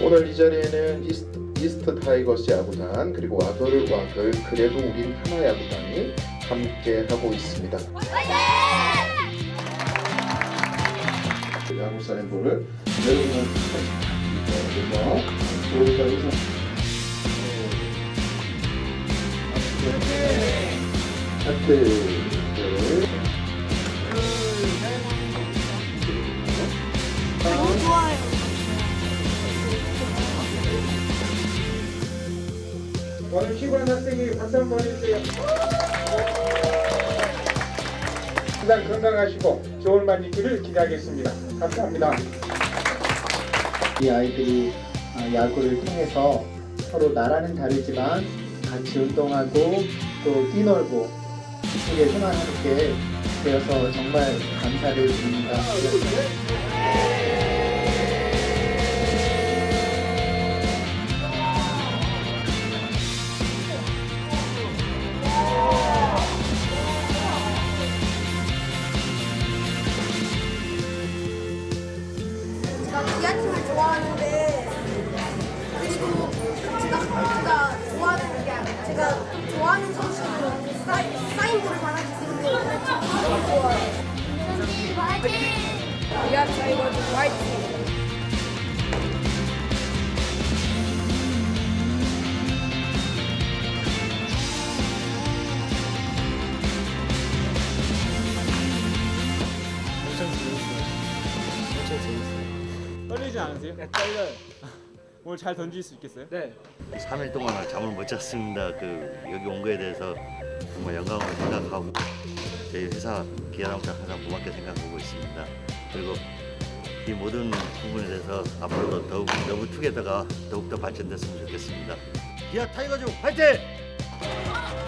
오늘 이 자리에는 이스트, 이스트 타이거스 야구단 그리고 와글 와글 그래도 우린 하나 야구단이 함께 하고 있습니다. 야구 사인볼을 내려오는 그래서 여기까 둘 오늘 키고한 학생이 박수 한번 해주세요. 항상 건강하시고 좋은 말 있기를 기대하겠습니다. 감사합니다. 이 아이들이 아, 야구를 통해서 서로 나라는 다르지만 같이 운동하고 또 뛰놀고 크게 생활하게 되어서 정말 감사를 드립니다. 제가 기아팀을 좋아하는데 떨리지 않으세요? 네, 떨려요. 오늘 잘 던질 수 있겠어요? 네. 3일 동안 잠을 못 잤습니다. 그 여기 온 거에 대해서 정말 영광을 생각하고 저희 회사 기아람장 항상 고맙게 생각하고 있습니다. 그리고 이 모든 부분에 대해서 앞으로도 더욱 너브 투게더가 더욱더 발전됐으면 좋겠습니다. 기아 타이거즈 화이팅!